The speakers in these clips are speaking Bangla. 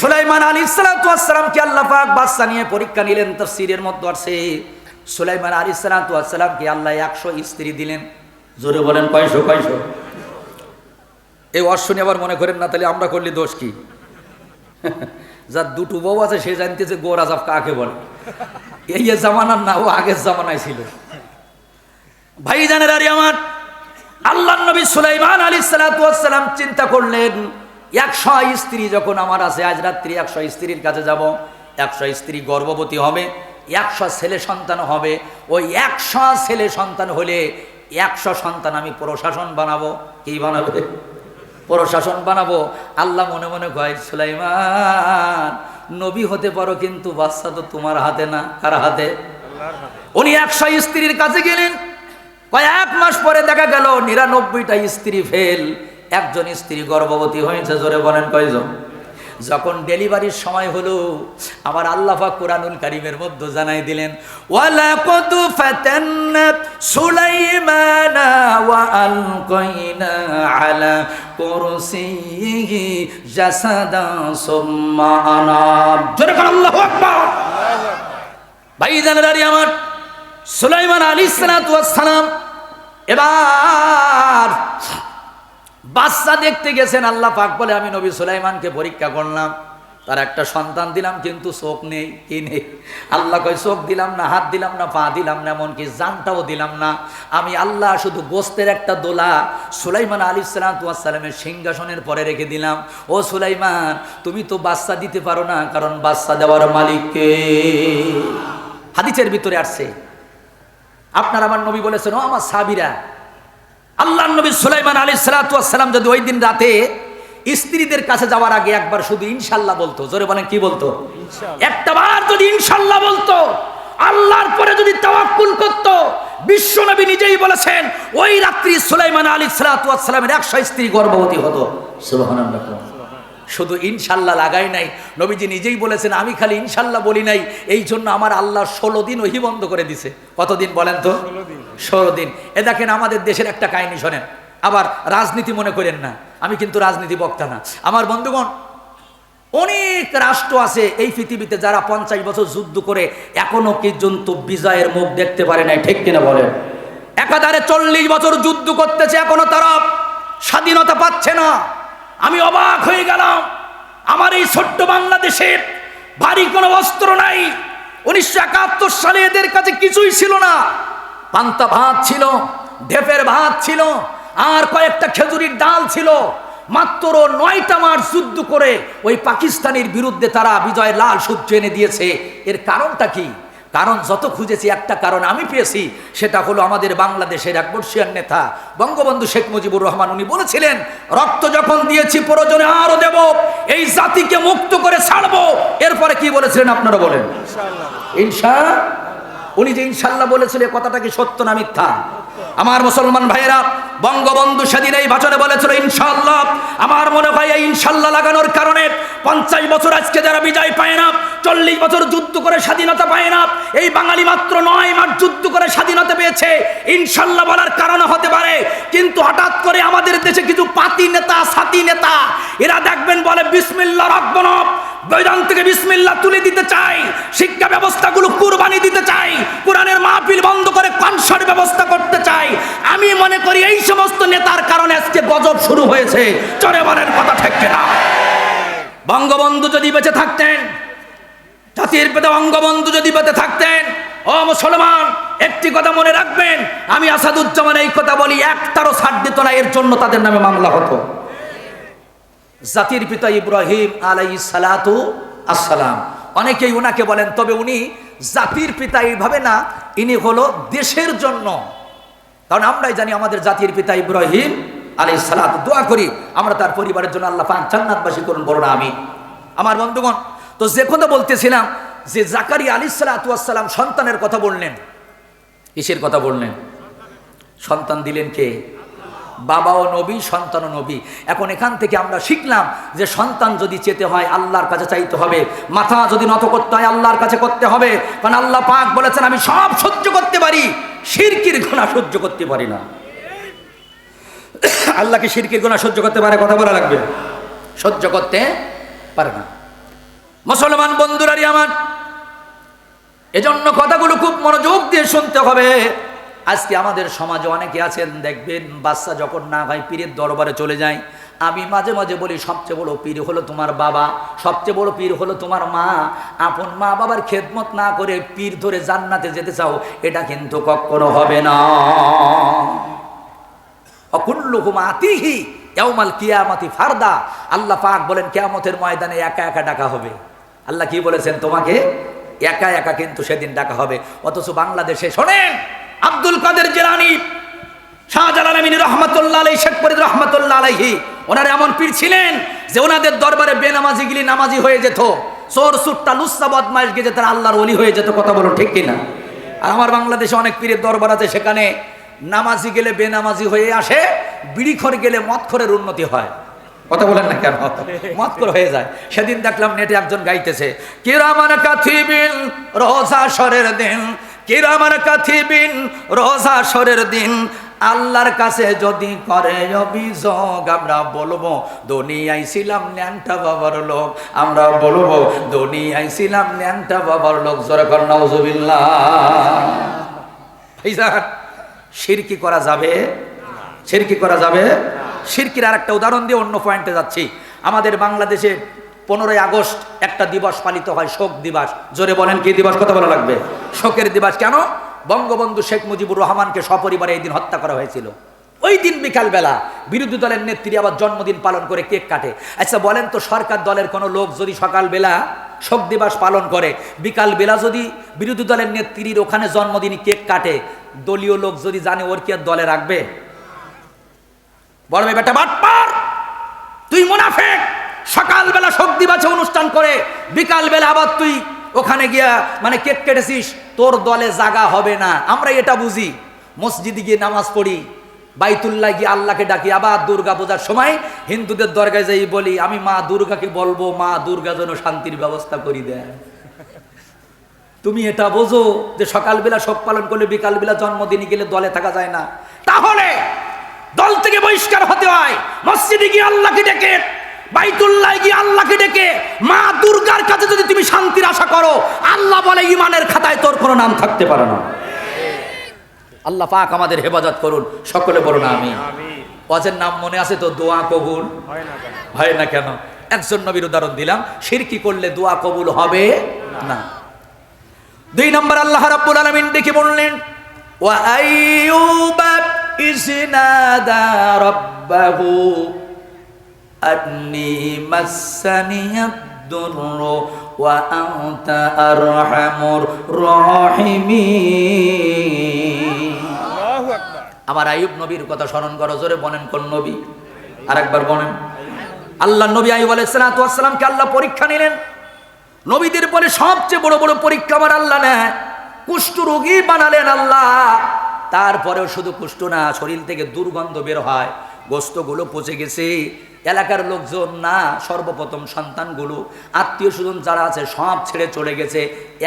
সুলাইমান আলী সালাতামকে আল্লাহ পাক বাচ্চা নিয়ে পরীক্ষা নিলেন, তফসিরের মধ্যে আছে, সুলাইমান আলী সালাতামকে আল্লাহ একশো স্ত্রী দিলেন। জোরে বলেন, কয়শো কয়শো? এই অশ্বনী আবার মনে করেন না, তাহলে আমরা করলে দোষ কি? যার দুটো বউ আছে, সে জানতেছে গোর আজাব কাকে বলে। এই যে জামানার না, ও আগের জামানায় ছিল। ভাই জানের আরে আমার আল্লাহ নবী সুলাইমান আলী সালাতাম চিন্তা করলেন একশো স্ত্রী যখন আমার আছে, আজ রাত্রি একশো স্ত্রীর কাছে যাব, একশো স্ত্রী গর্ভবতী হবে, একশো ছেলে সন্তান হবে, ওই একশো ছেলে সন্তান হলে একশো সন্তান আমি প্রশাসন বানাবো। কি বানাবে? প্রশাসন বানাবো। আল্লাহ মনে মনে কয়, সুলাইমান, নবী হতে পারো কিন্তু বাচ্চা তো তোমার হাতে না, কার হাতে? উনি একশো স্ত্রীর কাছে গেলেন। কয়েক মাস পরে দেখা গেল, নিরানব্বইটা স্ত্রী ফেল। একজন স্ত্রী গর্ভবতী হয়েছে, জোরে বলেন কয়জন? যখন ডেলিভারির সময় হলো, আমার আল্লাহ পাক কোরআনুল কারিমের মধ্যে জানাই দিলেন, ওয়ালাকাদ ফাতান্না সুলাইমানা ওয়া আলকাইনা আলা আমার, সুলাইমান আলী সালাম। এবার বাচ্চা দেখতে গেছেন, আল্লাহ পাক বলে, আমি নবী সুলাইমানকে পরীক্ষা করলাম, তার একটা সন্তান দিলাম, কিন্তু চোখ নেই, কি নেই? আল্লাহ কয়, চোখ দিলাম না, হাত দিলাম না, পা দিলাম না, এমনকি জানটাও দিলাম না। আমি আল্লাহ শুধু গোস্তের একটা দোলা সুলাইমান আলী সালামের সিংহাসনের পরে রেখে দিলাম। ও সুলাইমান, তুমি তো বাচ্চা দিতে পারো না, কারণ বাচ্চা দেওয়ার মালিককে হাদিসের ভিতরে আসছে। আপনার আমার নবী বলেছেন, ও আমার সাবিরা আল্লাহ নবী সুলাইমান আলী সালাতাম যদি ওই দিন রাতে স্ত্রীদের কাছে যাওয়ার আগে একবার শুধু ইনশাল্লাহ বলতো জোরে বলেন কি বলতো? একটা বার যদি ইনশাল্লাহ বলতো আল্লাহর পরে যদি তাওয়াক্কুল করতো বিশ্বনবী নিজেই বলেছেন ওই রাত্রি সুলাইমান আলী সালাতামের একশো স্ত্রী গর্ভবতী হতো। শুধু ইনশাল্লাহ লাগাই নাই নবীজি নিজেই বলেছেন আমি খালি ইনশাল্লাহ বলি নাই এই জন্য আমার আল্লাহ ষোলো দিন ওহি বন্ধ করে দিছে। কতদিন বলেন তো? ষোলো দিন। এ দেখেন আমাদের দেশের একটা কাহিনী শোনেন। আবার রাজনীতি মনে করেন না। আমি কিন্তু রাজনীতি বক্তা না। আমার বন্ধুগণ, অনেক রাষ্ট্র আছে এই পৃথিবীতে যারা পঞ্চাশ বছর যুদ্ধ করে এখনও পর্যন্ত বিজয়ের মুখ দেখতে পারে নাই, ঠিক কিনা বলেন? একাধারে চল্লিশ বছর যুদ্ধ করতেছে, এখনও তারা স্বাধীনতা পাচ্ছে না। আমি অবাক হয়ে গেলাম। আমার এই ছোট্ট বাংলাদেশের ভারী কোনো অস্ত্র নাই। উনিশশো একাত্তর সালে এদের কাছে কিছুই ছিল না। পান্তা ভাত ছিল ঢেপের ভাত ছিল আর কয়েকটা খেজুরির ডাল ছিল। মাত্র নয়টা মাস যুদ্ধ করে ওই পাকিস্তানের বিরুদ্ধে তারা বিজয় লাল সূর্য এনে দিয়েছে। এর কারণটা কি? কারণ যত খুঁজেছি একটা কারণ আমি পেয়েছি সেটা হলো আমাদের বাংলাদেশের এক বর্ষিয়ার নেতা বঙ্গবন্ধু শেখ মুজিবুর রহমান। উনি বলেছিলেন রক্ত যখন দিয়েছি প্রয়োজনে আরও দেব এই জাতিকে মুক্ত করে ছাড়বো। এরপরে কি বলেছিলেন আপনারা বলেন? ইনশা উনি যে ইনশাল্লাহ বলেছিলেন কথাটা কি সত্য না মিথ্যা? আমার মুসলমান ভাইয়েরা, বঙ্গবন্ধু সেদিন এই ভাষণে বলেছিল, ইনশাল্লাহ, আমার মনে হয় এই ইনশাল্লাহ লাগানোর কারণে পঞ্চাশ বছর আজকে যারা বিজয় পায় না, চল্লিশ বছর যুদ্ধ করে স্বাধীনতা পায় না, এই বাঙালি মাত্র নয় মাস যুদ্ধ করে স্বাধীনতা পেয়েছে, ইনশাল্লাহ বলার কারণে হতে পারে। কিন্তু হঠাৎ করে আমাদের দেশে কিছু পাতি নেতা, সাতি নেতা, এরা দেখবেন বলে বিসমিল্লা রাখব না। বৈদান থেকে বিসমিল্লা তুলে দিতে চাই শিক্ষা ব্যবস্থাগুলো কুরবানি দিতে চাই কোরআনের মাহফিল বন্ধ করে কনসার্ট ব্যবস্থা করতে চাই আমি মনে করি এই সমস্ত নেতার কারণে আজকে গজব শুরু হয়েছে। চরে বলেন কথা ঠেকছে না। বঙ্গবন্ধু যদি বেঁচে থাকতেন, জাতির পেতে বঙ্গবন্ধু যদি বেঁচে থাকতেন, ও মুসলমান, একটি কথা মনে রাখবেন, আমি আসাদুজ্জামান এই কথা বলি, একটারও ছাড় দিত না, এর জন্য তাদের নামে মামলা হতো। জাতির পিতা ইব্রাহিম আলাই সালাতু আসসালাম। অনেকেই ওনাকে বলেন, তবে উনি জাতির পিতা এইভাবে না, ইনি হলো দেশের জন্য কারণ আমরাই জানি আমাদের জাতির পিতা ইব্রাহিম আলী সালাত, দোয়া করি, আমরা তার পরিবারের জন্য আল্লাহ পাক জান্নাতবাসী করুন বড় না আমি আমার বন্ধুগণ, তো যে কথা বলতেছিলাম, যে জাকারি আলী সালাতাম সন্তানের কথা বললেন। কিসের কথা বললেন? সন্তান দিলেন কে? বাবাও নবী সন্তানও নবী। এখন এখান থেকে আমরা শিখলাম যে সন্তান যদি চেতে হয়, আল্লাহর কাছে চাইতে হবে। মাথা যদি নত করতে হয়, আল্লাহর কাছে করতে হবে। কারণ আল্লাহ পাক বলেছেন, আমি সব সহ্য করতে পারি। শিরকির গোনা সহ্য করতে পারি না। আল্লাহকে শিরকির গোনা সহ্য করতে পারে? কথা বলা লাগবে? সহ্য করতে পারে না। মুসলমান বন্ধুরারি আমার, এজন্য কথাগুলো খুব মনোযোগ দিয়ে শুনতে হবে। আজকে আমাদের সমাজে অনেকে আছেন, দেখবেন বাচ্চা যখন না হয় পীরের দরবারে চলে যায়, আমি মাঝে মাঝে বলি, সবচেয়ে বড় পীর হলো তোমার বাবা, সবচেয়ে বড় পীর হলো তোমার মা। আপন মা বাবার খেদমত না করে পীর ধরে জান্নাতে যেতে চাও, এটা কিন্তু কখনো হবে না। অকুল্লুকুম আতিহি ইয়াউমাল কিয়ামাতি ফারদা। আল্লাহ পাক বলেন, কিয়ামতের ময়দানে একা একা ডাকা হবে। আল্লাহ কি বলেছেন তোমাকে? একা একা কিন্তু সেদিন ডাকা হবে। অথচ বাংলাদেশে শোনেন আব্দুল কাদের জেলানি শাহজালাল আমিনী রহমতুল্লাহ আলাই শেখ ফরিদ রহমতুল্লাহ আলাইহি, ওনারা এমন পীর ছিলেন যে ওনাদের দরবারে বেনামাজি গিলি নামাজি হয়ে যেত, চোর, সুট্টা, লুচ্ছা, বদমাইশ গিয়ে তারা আল্লাহর অলি হয়ে যেত, কথা বলো ঠিক কিনা? আর আমার বাংলাদেশে অনেক পীরের দরবার আছে, সেখানে নামাজি গেলে বেনামাজি হয়ে আসে, বিড়িখর গেলে মদখরের উন্নতি হয়। কথা বলেন না কেন? মতকর হয়ে যায়। সেদিন দেখলাম নেটে একজন গাইতেছে কিরামান কাথিবিন রোজা সরের দিন কিরামান কাথিবিন রোজা সরের দিন, আল্লাহর কাছে যদি করে অভিযোগ, আমরা বলব, দুনিয়ায় ছিলাম ন্যাংটা বাবার লোক। আমরা বলব, দুনিয়ায় ছিলাম ন্যাংটা বাবার লোক। জোরে কর, নাউজুবিল্লাহ। এই সিরকি করা যাবে? সিরকি করা যাবে? সিরকির আর একটা উদাহরণ দিয়ে অন্য পয়েন্টে যাচ্ছি। আমাদের বাংলাদেশে পনেরোই আগস্ট একটা দিবস পালিত হয় শোক দিবস। জোরে বলেন, কি দিবস? কথা বলা লাগবে? শোকের দিবস কেন? বঙ্গবন্ধু শেখ মুজিবুর রহমানকে সপরিবারে এই দিন হত্যা করা হয়েছিল। ওই দিন বিকালবেলা বিরোধী দলের নেত্রী আবার জন্মদিন পালন করে কেক কাটে। আচ্ছা বলেন তো, সরকার দলের কোনো লোক যদি সকালবেলা শোক দিবস পালন করে, বিকালবেলা যদি বিরোধী দলের নেত্রীর ওখানে জন্মদিন কেক কাটে, দলীয় লোক যদি জানে ওর কি আর দলে রাখবে? বড় বেটা, বাটপার! তুই মুনাফেক! সকালবেলা শোক দিবসে অনুষ্ঠান করে, বিকালবেলা আবার তুই ওখানে গিয়া মানে কেক কেটেছিস, তোর দলে জাগা হবে না। আমরা এটা বুঝি। মসজিদে গিয়ে নামাজ পড়ি, বাইতুল্লাহ গিয়ে আল্লাহকে ডাকি, আবার দুর্গা পূজার সময় হিন্দুদের দরগায় যাই বলি, আমি মা দুর্গাকে বলব, মা দুর্গা যেন শান্তির ব্যবস্থা করি দেয় তুমি এটা বোঝো যে সকালবেলা শোক পালন করলে বিকালবেলা জন্মদিনে গেলে দলে থাকা যায় না। তাহলে দল থেকে বহিষ্কার হতে হয়, মসজিদে গিয়ে আল্লাহকে ডেকে বাইতুল্লাহ গিয়ে আল্লাহকে ডেকে মা দুর্গার কাছে যদি তুমি শান্তির আশা করো আল্লাহ বলে ইমানের খাতায় তোর কোনো নাম থাকতে পারে না। আল্লাহ পাক আমাদের হেফাজত করুন। সকলে বলো না আমি অজের নাম মনে আছে তো? দোয়া কবুল। হয় না কেন? একজন নবীর উদাহরণ দিলাম শিরকি করলে দোয়া কবুল হবে? না। দুই নম্বর আল্লাহ রাব্বুল আলামিন ডেকে বললেন ওয়া আইয়ুবা ইসনাদা রাব্বাহু। মাসানিয়াদ দুররু ওয়া আনতা আরহামুর রাহিমিন আমার আইয়ুব নবীর কথা স্মরণ করো জোরে বলেন কোন নবী? আরেকবার বলেন। আল্লাহ নবী আইয়ুব আলাইহিস সালাতু ওয়াস সালামকে আল্লাহ পরীক্ষা নিলেন। নবীদের বলে সবচেয়ে বড় বড় পরীক্ষা আমার আল্লাহ নেয়। কুষ্ঠ রোগী বানালেন আল্লাহ। তারপরেও শুধু কুষ্ঠ না শরীর থেকে দুর্গন্ধ বের হয়। গোস্তগুলো পচে গেছে। এলাকার লোকজন, না, সর্বপ্রথম সন্তানগুলো, আত্মীয় স্বজন যারা আছে, সব ছেড়ে চলে গেছে।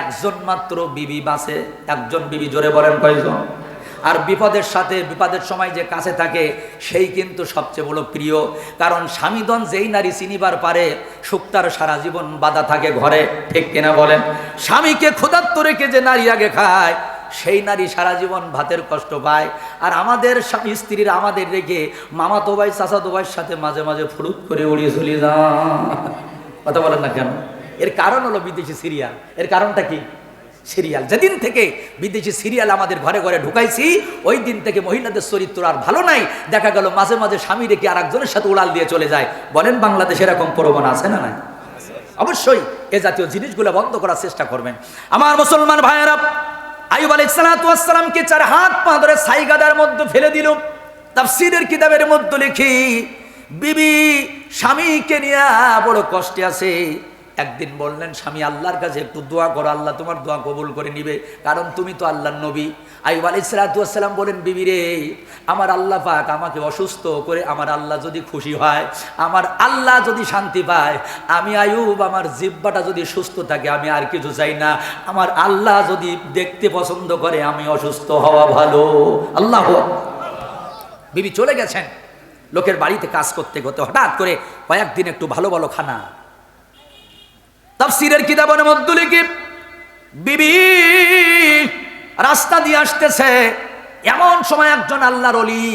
একজন মাত্র বিবি বাসে, একজন বিবি জোরে বলেন কয়েকজন আর বিপদের সাথে, বিপদের সময় যে কাছে থাকে, সেই কিন্তু সবচেয়ে বড় প্রিয়। কারণ স্বামীদন যেই নারী চিনিবার পারে, সুক্তার সারা জীবন বাধা থাকে ঘরে, ঠিক কিনা বলেন? স্বামীকে ক্ষুধার্ত রেখে যে নারী আগে খায় সেই নারী সারা জীবন ভাতের কষ্ট পায়। আর আমাদের স্ত্রীরা আমাদের রেখে মামাতো ভাই, চাচাতো ভাইয়ের সাথে মাঝে মাঝে ফুরুত করে উড়িয়ে চলে যান কথা বলেন না কেন? এর কারণ হলো বিদেশি সিরিয়াল। এর কারণটা কি? সিরিয়াল। যেদিন থেকে বিদেশি সিরিয়াল আমাদের ঘরে ঘরে ঢুকাইছি, ওই দিন থেকে মহিলাদের চরিত্র আর ভালো নাই। দেখা গেল মাঝে মাঝে স্বামী রেখে আর একজনের সাথে উড়াল দিয়ে চলে যায়। বলেন বাংলাদেশে এরকম প্রবণ আছে না নাই? অবশ্যই এ জাতীয় জিনিসগুলো বন্ধ করার চেষ্টা করবেন। আমার মুসলমান ভাইয়েরা আইব আলাইসালামকে চার হাত পা ধরে সাইগাদার মধ্যে ফেলে দিল। তাফসিরের কিতাবের মধ্যে লিখি, বিবি, স্বামীকে নিয়ে বড় কষ্টে আছে। একদিন বললেন, স্বামী, আল্লাহর কাছে একটু দোয়া করো, আল্লাহ তোমার দোয়া কবুল করে নিবে, কারণ তুমি তো আল্লাহর নবী। আইব আলাই সালাতাম বলেন, বিবি রে, আমার আল্লাহ পাক আমাকে অসুস্থ করে, আমার আল্লাহ যদি খুশি হয়, আমার আল্লাহ যদি শান্তি পায়, আমি আয়ুব আমার জিব্বাটা যদি সুস্থ থাকে, আমি আর কিছু চাই না। আমার আল্লাহ যদি দেখতে পছন্দ করে, আমি অসুস্থ হওয়া ভালো। আল্লাহ বিবি চলে গেছেন, লোকের বাড়িতে কাজ করতে করতে হঠাৎ করে কয়েকদিন একটু ভালো ভালো খানা তাফসিরের কিতাবের মধ্যে লিখি বিবি রাস্তা দিয়ে আসতেছে এমন সময় একজন আল্লাহর অলি